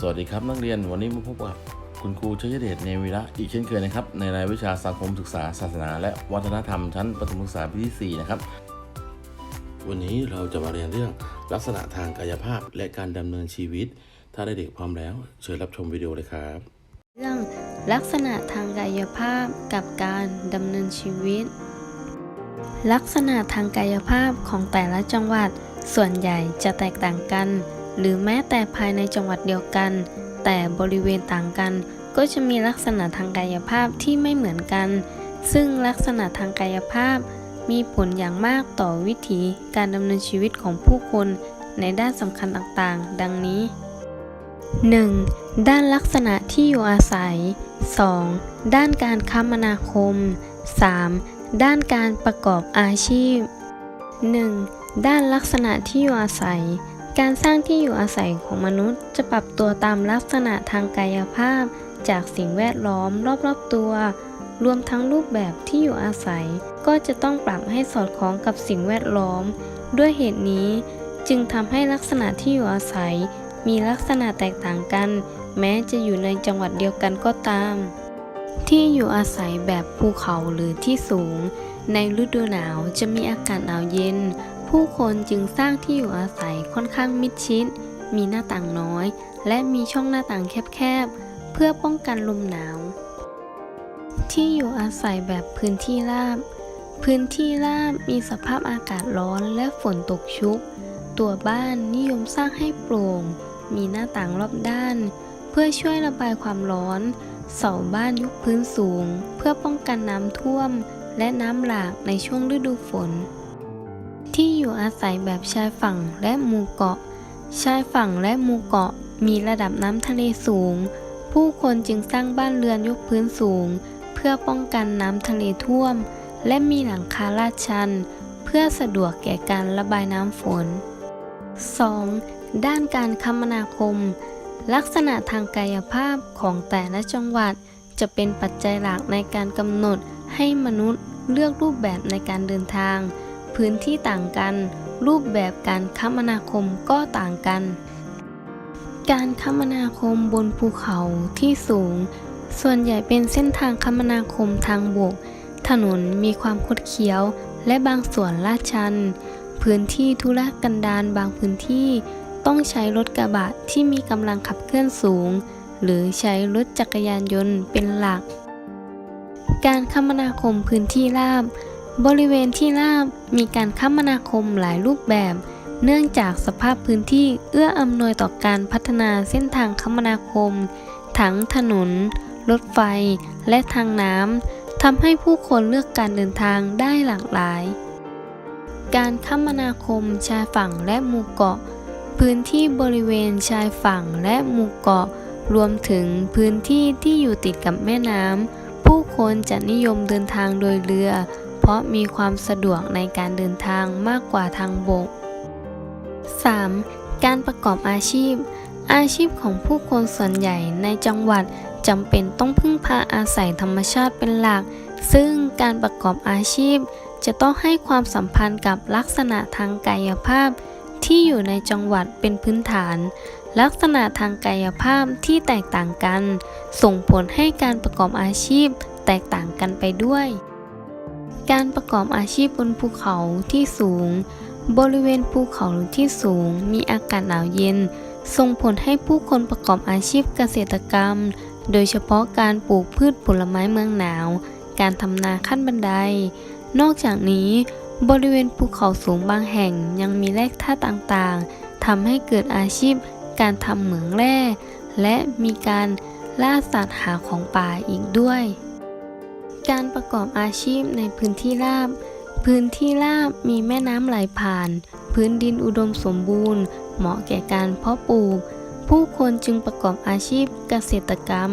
สวัสดีครับนักเรียนวันนี้มาพบกับคุณครูชยเดชเนวิระอีกเช่นเคยนะครับ ในรายวิชาสังคมศึกษา ศาสนา และวัฒนธรรมชั้นประถมศึกษาปีที่4นะครับ วันนี้เราจะมาเรียนเรื่องลักษณะทางกายภาพและการดำเนินชีวิต ถ้าได้เด็กพร้อมแล้ว เชิญรับชมวิดีโอเลยครับ เรื่องลักษณะทางกายภาพกับการดำเนินชีวิต ลักษณะทางกายภาพของแต่ละจังหวัดส่วนใหญ่จะแตกต่างกัน หรือแม้แต่ภายในจังหวัดเดียวกัน แต่บริเวณต่างกัน ก็จะมีลักษณะทางกายภาพที่ไม่เหมือนกัน ซึ่งลักษณะทางกายภาพ มีผลอย่างมากต่อวิถีการดำเนินชีวิตของผู้คนในด้านสำคัญต่างๆ ดังนี้ 1. ด้านลักษณะที่อยู่อาศัย 2. ด้านการคมนาคม 3. ด้านการประกอบอาชีพ 1. ด้านลักษณะที่อยู่อาศัย การสร้างที่อยู่อาศัยของมนุษย์ จะปรับตัวตามลักษณะทางกายภาพ จากสิ่งแวดล้อมรอบๆตัว รวมทั้งรูปแบบที่อยู่อาศัย ก็จะต้องปรับให้สอดคล้องกับสิ่งแวดล้อม ด้วยเหตุนี้ จึงทำให้ลักษณะที่อยู่อาศัย มีลักษณะแตกต่างกัน แม้จะอยู่ในจังหวัดเดียวกันก็ตาม ที่อยู่อาศัยแบบภูเขาหรือที่สูง ในฤดูหนาวจะมีอากาศหนาวเย็น ผู้คนจึงสร้างที่อยู่อาศัยค่อนข้างมิดชิด มีหน้าต่างน้อย และมีช่องหน้าต่างแคบๆ เพื่อป้องกันลมหนาว ที่อยู่อาศัยแบบพื้นที่ราบ พื้นที่ราบมีสภาพอากาศร้อนและฝนตกชุก ตัวบ้านนิยมสร้างให้โปร่ง มีหน้าต่างรอบด้าน เพื่อช่วยระบายความร้อน เสาบ้านยกพื้นสูง เพื่อป้องกันน้ำท่วม และน้ำหลากในช่วงฤดูฝน ที่อยู่อาศัยแบบชายฝั่งและหมู่เกาะ ชายฝั่งและหมู่เกาะมีระดับน้ำทะเลสูง ผู้คนจึงสร้างบ้านเรือนยกพื้นสูง เพื่อป้องกันน้ำทะเลท่วม และมีหลังคาลาดชัน เพื่อสะดวกแก่การระบายน้ำฝน 2. ด้านการคมนาคม ลักษณะทางกายภาพของแต่ละจังหวัด จะเป็นปัจจัยหลักในการกำหนดให้มนุษย์เลือกรูปแบบในการเดินทาง พื้นที่ต่างกัน รูปแบบการคมนาคมก็ต่างกัน การคมนาคมบนภูเขาที่สูง ส่วนใหญ่เป็นเส้นทางคมนาคมทางบก ถนนมีความคดเคี้ยว และบางส่วนลาดชัน พื้นที่ธุรกันดารบางพื้นที่ต้องใช้รถกระบะที่มีกำลังขับเคลื่อนสูง หรือใช้รถจักรยานยนต์เป็นหลัก การคมนาคมพื้นที่ราบ บริเวณที่ราบมีการคมนาคมหลายรูปแบบ เนื่องจากสภาพพื้นที่เอื้ออำนวยต่อการพัฒนาเส้นทางคมนาคม ทั้งถนน รถไฟ และทางน้ำทำให้ผู้คนเลือกการเดินทางได้หลากหลาย การคมนาคมชายฝั่งและหมู่เกาะ พื้นที่บริเวณชายฝั่งและหมู่เกาะ รวมถึงพื้นที่ที่อยู่ติดกับแม่น้ำผู้คนจะนิยมเดินทางโดยเรือ ราะมีความสะดวกในการเดินทางมากกว่าทางบก 3. การประกอบอาชีพ อาชีพของผู้คนส่วนใหญ่ในจังหวัดจำเป็นต้องพึ่งพาอาศัยธรรมชาติเป็นหลัก ซึ่งการประกอบอาชีพ จะต้องให้ความสัมพันธ์กับลักษณะทางกายภาพ ที่อยู่ในจังหวัดเป็นพื้นฐาน ลักษณะทางกายภาพที่แตกต่างกัน ส่งผลให้การประกอบอาชีพแตกต่างกันไปด้วย การประกอบอาชีพบนภูเขาที่สูง บริเวณภูเขาที่สูง มีอากาศหนาวเย็น ส่งผลให้ผู้คนประกอบอาชีพเกษตรกรรม โดยเฉพาะการปลูกพืชผลไม้เมืองหนาว การทำนาขั้นบันได นอกจากนี้บริเวณภูเขาสูงบางแห่งยังมีแร่ธาตุต่างๆทำให้เกิดอาชีพ การทำเหมืองแร่ และมีการล่าสัตว์หาของป่าอีกด้วย การประกอบอาชีพในพื้นที่ราบ พื้นที่ราบมีแม่น้ำไหลผ่าน พื้นดินอุดมสมบูรณ์ เหมาะแก่การเพาะปลูก ผู้คนจึงประกอบอาชีพเกษตรกรรม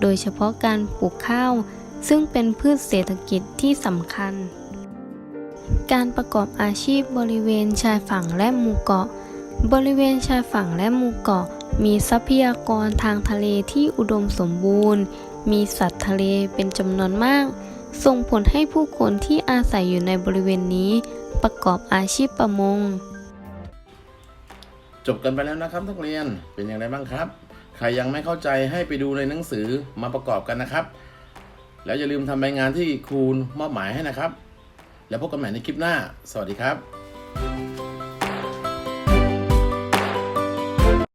โดยเฉพาะการปลูกข้าว ซึ่งเป็นพืชเศรษฐกิจที่สำคัญ การประกอบอาชีพบริเวณชายฝั่งและหมู่เกาะ บริเวณชายฝั่งและหมู่เกาะ มีทรัพยากรทางทะเลที่อุดมสมบูรณ์ มีสัตว์ทะเลเป็นจำนวนมาก ส่งผลให้ผู้คนที่อาศัยอยู่ในบริเวณนี้ ประกอบอาชีพประมง จบกันไปแล้วนะครับนักเรียนเป็นอย่างไรบ้างครับ ใครยังไม่เข้าใจให้ไปดูในหนังสือมาประกอบกันนะครับ แล้วอย่าลืมทำใบงานที่ครูมอบหมายให้นะครับ แล้วพบกันใหม่ในคลิปหน้า สวัสดีครับ